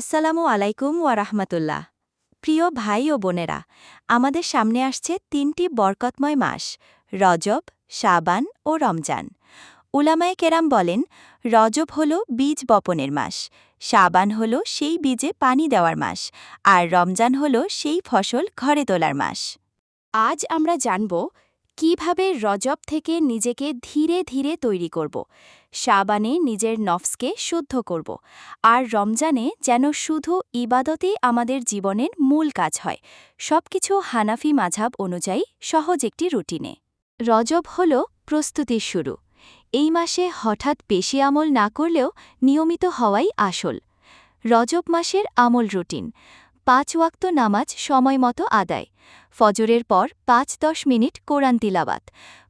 আসসালামু আলাইকুম ওয়ারাহমাতুল্লাহ প্রিয় ভাই ও বোনেরা, আমাদের সামনে আসছে তিনটি বরকতময় মাস, রজব, শাবান ও রমজান। উলামায়ে কেরাম বলেন, রজব হল বীজ বপনের মাস, শাবান হল সেই বীজে পানি দেওয়ার মাস, আর রমজান হল সেই ফসল ঘরে তোলার মাস। আজ আমরা জানব কীভাবে রজব থেকে নিজেকে ধীরে ধীরে তৈরি করব? শাবানে নিজের নফসকে শুদ্ধ করব। আর রমজানে যেন শুধু ইবাদতেই আমাদের জীবনের মূল কাজ হয়। সবকিছু হানাফি মাঝাব অনুযায়ী সহজ একটি রুটিনে। রজব হল প্রস্তুতির শুরু। এই মাসে হঠাৎ বেশি আমল না করলেও নিয়মিত হওয়াই আসল। রজব মাসের আমল রুটিন। পাঁচ ওয়াক্ত নামাজ সময়মতো আদায়। ফজরের পর পাঁচ দশ মিনিট কোরআন তিলাবাত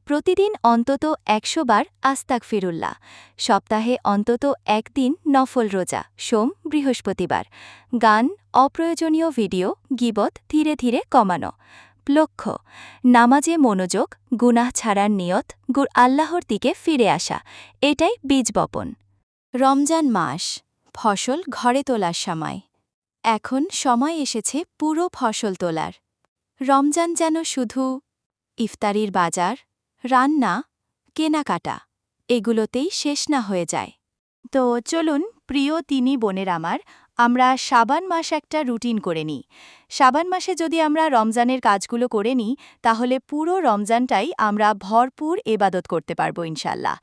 প্রতিদিন অন্তত একশো বার আস্তাক ফিরুল্লাহ সপ্তাহে অন্তত একদিন নফল রোজা, সোম, বৃহস্পতিবার। গান, অপ্রয়োজনীয় ভিডিও, গিবত ধীরে ধীরে কমানো। লক্ষ্য, নামাজে মনোযোগ, গুনাহ ছাড়ার নিয়ত, গুর আল্লাহর দিকে ফিরে আসা, এটাই বীজ বপন। রমজান মাস, ফসল ঘরে তোলার সময়। এখন সময় এসেছে পুরো ফসল তোলার। রমজান যেন শুধু ইফতারির বাজার, রান্না, কেনাকাটা, এগুলোতেই শেষ না হয়ে যায়। তো চলুন, প্রিয় তিনি বোনের আমার, আমরা সাবান মাস একটা রুটিন করে নিই। সাবান মাসে যদি আমরা রমজানের কাজগুলো করে নিই, তাহলে পুরো রমজানটাই আমরা ভরপুর এবাদত করতে পারব ইনশাল্লাহ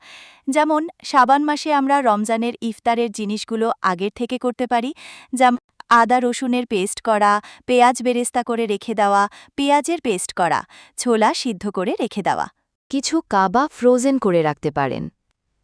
যেমন, সাবান মাসে আমরা রমজানের ইফতারের জিনিসগুলো আগের থেকে করতে পারি, যেমন আদা রসুনের পেস্ট করা, পেঁয়াজ বেরেস্তা করে রেখে দেওয়া, পেঁয়াজের পেস্ট করা, ছোলা সিদ্ধ করে রেখে দেওয়া। কিছু কাবা ফ্রোজেন করে রাখতে পারেন।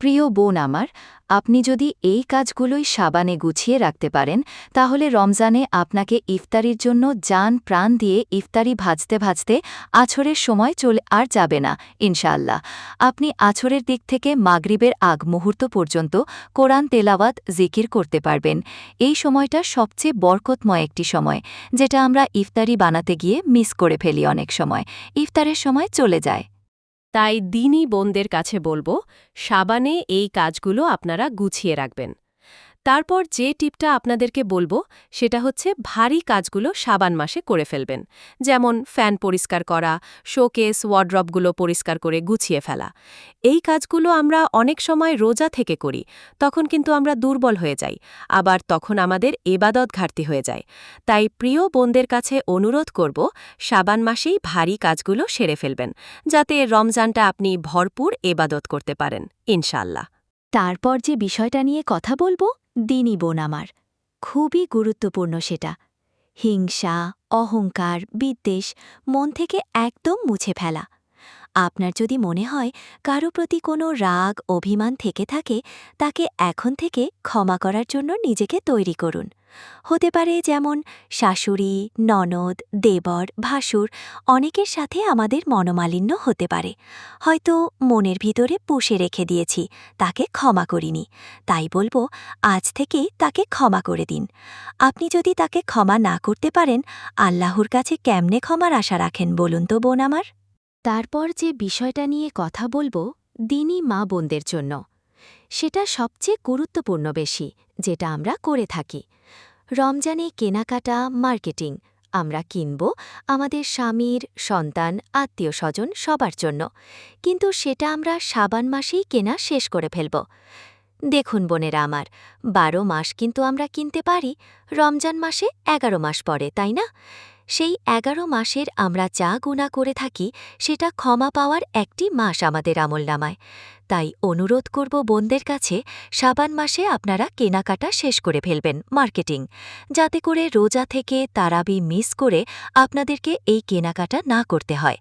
প্রিয় বোন আমার, আপনি যদি এই কাজগুলোই সাবানে গুছিয়ে রাখতে পারেন, তাহলে রমজানে আপনাকে ইফতারির জন্য যান প্রাণ দিয়ে ইফতারি ভাজতে ভাজতে আছরের সময় চলে আর যাবে না ইনশাল্লাহ আপনি আছরের দিক থেকে মাগরিবের আগ মুহূর্ত পর্যন্ত কোরআন তেলাওয়াত, জিকির করতে পারবেন। এই সময়টা সবচেয়ে বরকতময় একটি সময়, যেটা আমরা ইফতারি বানাতে গিয়ে মিস করে ফেলি অনেক সময়। ইফতারের সময় চলে যায়। তাই দিনই বোনদের কাছে বলব সাবানে এই কাজগুলো আপনারা গুছিয়ে রাখবেন। তারপর যে টিপটা আপনাদেরকে বলব, সেটা হচ্ছে ভারী কাজগুলো সাবান মাসে করে ফেলবেন। যেমন ফ্যান পরিষ্কার করা, শোকেস, ওয়ার্ড্রপগুলো পরিষ্কার করে গুছিয়ে ফেলা। এই কাজগুলো আমরা অনেক সময় রোজা থেকে করি, তখন কিন্তু আমরা দুর্বল হয়ে যাই, আবার তখন আমাদের এবাদত ঘাটতি হয়ে যায়। তাই প্রিয় বোনদের কাছে অনুরোধ করব, সাবান মাসেই ভারী কাজগুলো সেরে ফেলবেন, যাতে রমজানটা আপনি ভরপুর এবাদত করতে পারেন ইনশাল্লাহ তারপর যে বিষয়টা নিয়ে কথা বলব দিনই বোন আমার। খুবই গুরুত্বপূর্ণ সেটা। হিংসা, অহংকার, বিদ্বেষ মন থেকে একদম মুছে ফেলা। আপনার যদি মনে হয় কারও প্রতি কোনো রাগ, অভিমান থেকে থাকে, তাকে এখন থেকে ক্ষমা করার জন্য নিজেকে তৈরি করুন। হতে পারে যেমন শাশুড়ি, ননদ, দেবর, ভাসুর, অনেকের সাথে আমাদের মনোমালিন্য হতে পারে। হয়তো মনের ভিতরে পুষে রেখে দিয়েছি, তাকে ক্ষমা করিনি। তাই বলব, আজ থেকেই তাকে ক্ষমা করে দিন। আপনি যদি তাকে ক্ষমা না করতে পারেন, আল্লাহর কাছে কেমনে ক্ষমার আশা রাখেন বলুন তো, বোন আমার? তারপর যে বিষয়টা নিয়ে কথা বলব, দিনই মা বোনদের জন্য। সেটা সবচেয়ে গুরুত্বপূর্ণ বেশি, যেটা আমরা করে থাকি। রমজানে কেনাকাটা, মার্কেটিং, আমরা কিনব আমাদের স্বামীর, সন্তান আত্মীয় স্বজন সবার জন্য। কিন্তু সেটা আমরা সাবান মাসেই কেনা শেষ করে ফেলব। দেখুন বোনেরা আমার, বারো মাস কিন্তু আমরা কিনতে পারি, রমজান মাসে এগারো মাস পরে, তাই না? সেই এগারো মাসের আমরা যা গুণা করে থাকি, সেটা ক্ষমা পাওয়ার একটি মাস আমাদের আমলনামায় তাই অনুরোধ করব বোনদের কাছে সাবান মাসে আপনারা কেনাকাটা শেষ করে ফেলবেন মার্কেটিং। যাতে করে রোজা থেকে তারাবি মিস করে আপনাদেরকে এই কেনাকাটা না করতে হয়।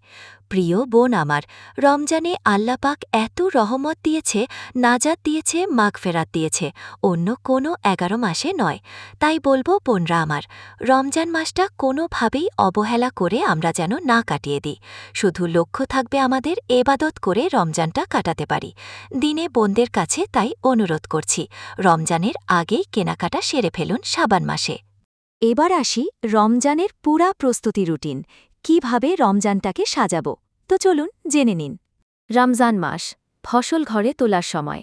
প্রিয় বোন আমার, রমজানে আল্লাপাক এত রহমত দিয়েছে, নাজাত দিয়েছে, মাগফেরাত দিয়েছে, অন্য কোনো এগারো মাসে নয়। তাই বলব বোনরা আমার, রমজান মাসটা কোনোভাবেই অবহেলা করে আমরা যেন না কাটিয়ে দিই। শুধু লক্ষ্য থাকবে আমাদের এবাদত করে রমজানটা কাটাতে পারি। দিনে বোনদের কাছে তাই অনুরোধ করছি, রমজানের আগেই কেনাকাটা সেরে ফেলুন সাবান মাসে। এবার আসি রমজানের পুরা প্রস্তুতি রুটিন, কীভাবে রমজানটাকে সাজাবো। তো চলুন জেনে নিন। রমজান মাস, ফসল ঘরে তোলার সময়।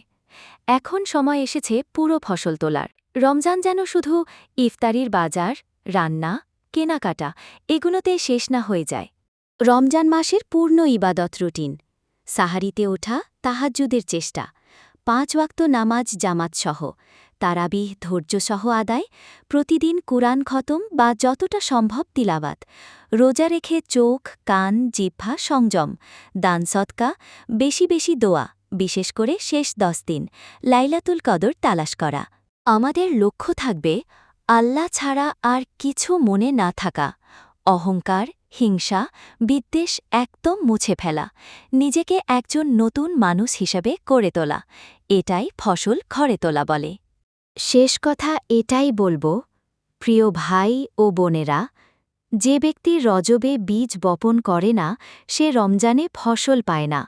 এখন সময় এসেছে পুরো ফসল তোলার। রমজান যেন শুধু ইফতারির বাজার, রান্না, কেনাকাটা, এগুলোতে শেষ না হয়ে যায়। রমজান মাসের পূর্ণ ইবাদত রুটিন সাহারিতে ওঠা তাহাজ্জুদের চেষ্টা। পাঁচ ওয়াক্ত নামাজ জামাতসহ, তারাবিহ, ধৈর্যসহ আদায়, প্রতিদিন কুরআন খতম বা যতটা সম্ভব তিলাবাত রোজা রেখে চোখ, কান, জিহ্বা সংযম, দান সৎকা, বেশি বেশি দোয়া, বিশেষ করে শেষ দশ দিন, লাইলাতুল কদর তালাশ করা। আমাদের লক্ষ্য থাকবে, আল্লাহ ছাড়া আর কিছু মনে না থাকা, অহংকার হিংসা, বিদ্বেষ একদম মুছে ফেলা, নিজেকে একজন নতুন মানুষ হিসেবে করে তোলা, এটাই ফসল ঘরে তোলা বলে। শেষ কথা এটাই বলব, প্রিয় ভাই ও বোনেরা, যে ব্যক্তি রজবে বীজ বপন করে না, সে রমজানে ফসল পায় না।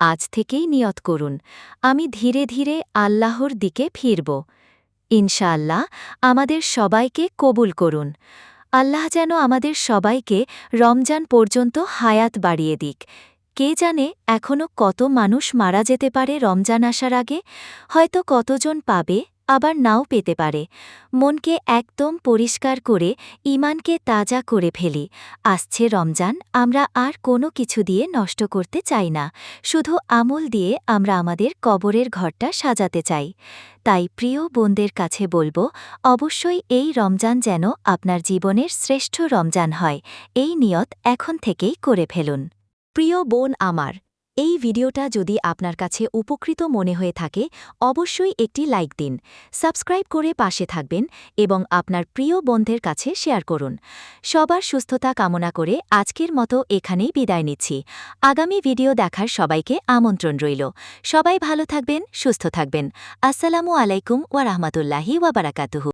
আজ থেকেই নিয়ত করুন, আমি ধীরে ধীরে আল্লাহর দিকে ফিরব। ইনশাআল্লাহ আমাদের সবাইকে কবুল করুন। আল্লাহ যেন আমাদের সবাইকে রমজান পর্যন্ত হায়াত বাড়িয়ে দিক। কে জানে এখনও কত মানুষ মারা যেতে পারে রমজান আসার আগে? হয়তো কতজন পাবে? আবার নাও পেতে পারে। মনকে একদম পরিষ্কার করে ইমানকে তাজা করে ফেলি। আসছে রমজান, আমরা আর কোনো কিছু দিয়ে নষ্ট করতে চাই না। শুধু আমল দিয়ে আমরা আমাদের কবরের ঘরটা সাজাতে চাই। তাই প্রিয় বোনদের কাছে বলব, অবশ্যই এই রমজান যেন আপনার জীবনের শ্রেষ্ঠ রমজান হয়। এই নিয়ত এখন থেকেই করে ফেলুন। প্রিয় বোন আমার এই ভিডিওটা যদি আপনার কাছে উপকৃত মনে হয়ে থাকে, অবশ্যই একটি লাইক দিন, সাবস্ক্রাইব করে পাশে থাকবেন এবং আপনার প্রিয় বন্ধের কাছে শেয়ার করুন। সবার সুস্থতা কামনা করে আজকের মতো এখানেই বিদায় নিচ্ছি। আগামী ভিডিও দেখার সবাইকে আমন্ত্রণ রইল। সবাই ভালো থাকবেন, সুস্থ থাকবেন। আসসালামু আলাইকুম ওয়া রাহমাতুল্লাহি ওয়া বারাকাতুহু।